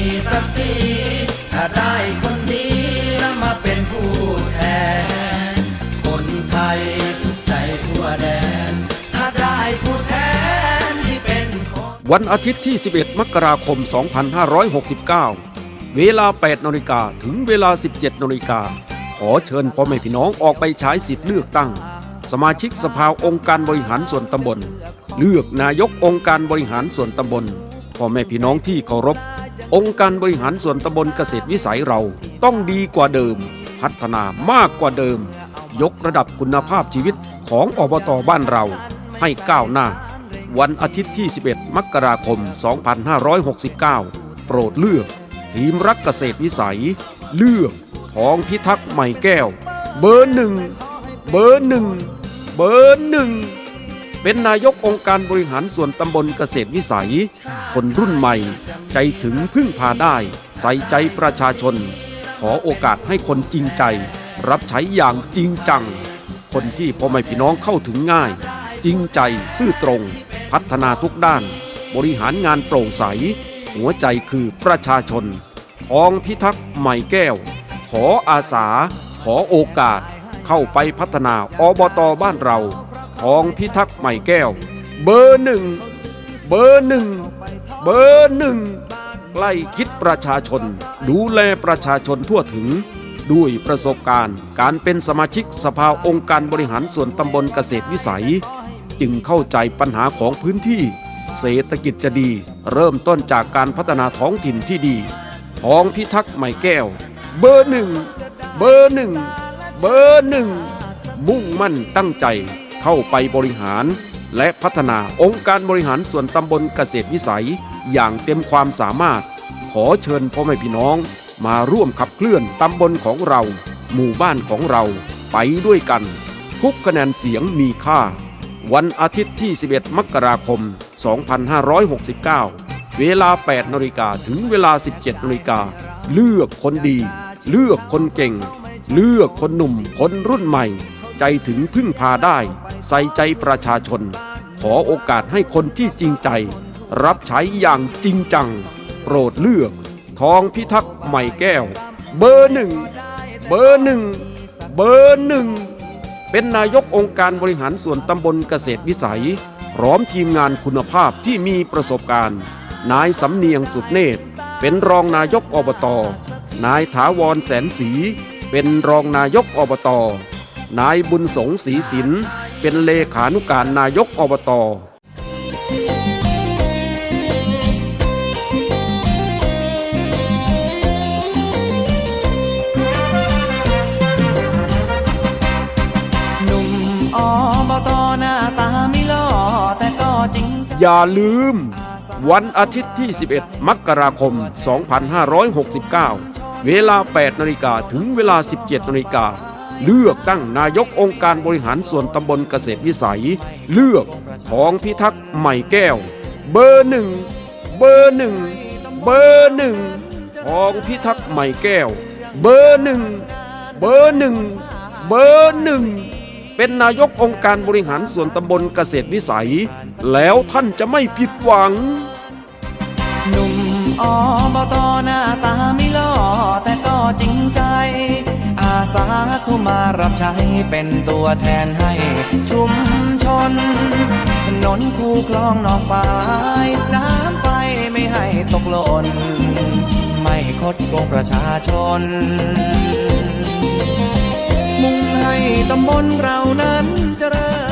มีศักดิ์ศรีถ้าได้คนดีแล้วมาเป็นผู้แทน คนไทยสุขใจทั่วแดน ถ้าได้ผู้แทนที่เป็นคนวันอาทิตย์ที่ 11 มกราคม 2569 เวลา 8นาฬิกาถึงเวลา 17นาฬิกาขอเชิญพ่อแม่พี่น้องออกไปใช้สิทธิ์เลือกตั้ง สมาชิกสภาองค์การบริหารส่วนตำบล เลือกนายกองค์การบริหารส่วนตำบลพ่อแม่พี่น้องที่เคารพ องค์การบริหารส่วนตำบลเกษตรวิสัยเราต้องดีกว่าเดิม พัฒนามากกว่าเดิม ยกระดับคุณภาพชีวิตของอบตบ้านเราให้ก้าวหน้า วันอาทิตย์ที่ 11 มกราคม 2569 โปรดเลือก ทีมรักเกษตรวิสัย เลือกทองพิทักษ์ใหม่แก้ว เบอร์หนึ่ง เบอร์หนึ่ง เบอร์หนึ่ง เป็นนายกองค์การบริหารส่วนตำบลเกษตรวิสัย คนรุ่นใหม่ ใจถึงพึ่งพาได้ ใส่ใจประชาชน ขอโอกาสให้คนจริงใจ รับใช้อย่างจริงจัง คนที่พ่อแม่พี่น้องเข้าถึงง่าย จริงใจซื่อตรง พัฒนาทุกด้าน บริหารงานโปร่งใส หัวใจคือประชาชนทองพิทักษ์ใหม่แก้ว ขออาสา ขอโอกาส เข้าไปพัฒนาอบตบ้านเรา ทองพิทักษ์ใหม่แก้ว เบอร์หนึ่งเบอร์หนึ่งเบอร์หนึ่งใกล้คิดประชาชน ดูแลประชาชนทั่วถึง ด้วยประสบการณ์ การเป็นสมาชิกสภาองค์การบริหารส่วนตำบลเกษตรวิสัย จึงเข้าใจปัญหาของพื้นที่ เศรษฐกิจจะดี เริ่มต้นจากการพัฒนาท้องถิ่นที่ดีทองพิทักษ์ใหม่แก้ว เบอร์หนึ่งเบอร์หนึ่งเบอร์หนึ่งมุ่งมั่นตั้งใจ เข้าไปบริหาร และพัฒนาองค์การบริหารส่วนตำบลเกษตรวิสัย อย่างเต็มความสามารถ ขอเชิญพ่อแม่พี่น้อง มาร่วมขับเคลื่อนตำบลของเรา หมู่บ้านของเราไปด้วยกัน ทุกคะแนนเสียงมีค่า วันอาทิตย์ที่ 11 มกราคม 2569 เวลา 8นาฬิกาถึงเวลา 17นาฬิกาเลือกคนดี เลือกคนเก่ง เลือกคนหนุ่มคนรุ่นใหม่ ใจถึงพึ่งพาได้ ใส่ใจประชาชน ขอโอกาสให้คนที่จริงใจ รับใช้อย่างจริงจัง โปรดเลือก ทองพิทักษ์ใหม่แก้ว เบอร์หนึ่งเบอร์หนึ่งเบอร์หนึ่งเป็นนายกองค์การบริหารส่วนตำบลเกษตรวิสัย พร้อมทีมงานคุณภาพที่มีประสบการณ์ นายสำเนียงสุดเนตร เป็นรองนายกอบต นายถาวรแสนศรีเป็นรองนายกอบต นายบุญสงศรีสินเป็นเลขานุการนายกอบตหนุ่มอบตหน้าตาไม่หล่อแต่ก็จริงใจอย่าลืม วันอาทิตย์ที่ 11 มกราคม 2569 เวลา 8 นาฬิกาถึงเวลา 17 นาฬิกา เลือกตั้งนายกองค์การบริหารส่วนตำบลเกษตรวิสัย เลือกทองพิทักษ์ใหม่แก้ว เบอร์หนึ่งเบอร์หนึ่งเบอร์หนึ่งทองพิทักษ์ใหม่แก้ว เบอร์หนึ่งเบอร์หนึ่งเบอร์หนึ่งเป็นนายกองค์การบริหารส่วนตำบลเกษตรวิสัย แล้วท่านจะไม่ผิดหวัง หนุ่มอบตหน้าตาไม่ล่อแต่ก็จริงใจ สาเข้ามารับใช้เป็นตัวแทนให้ชุมชนถนนคูคลองนอกฝ่ายน้ำไปไม่ให้ตกหล่นไม่คดโกงประชาชน มุ่งให้ตำบลเรานั้นเจริญ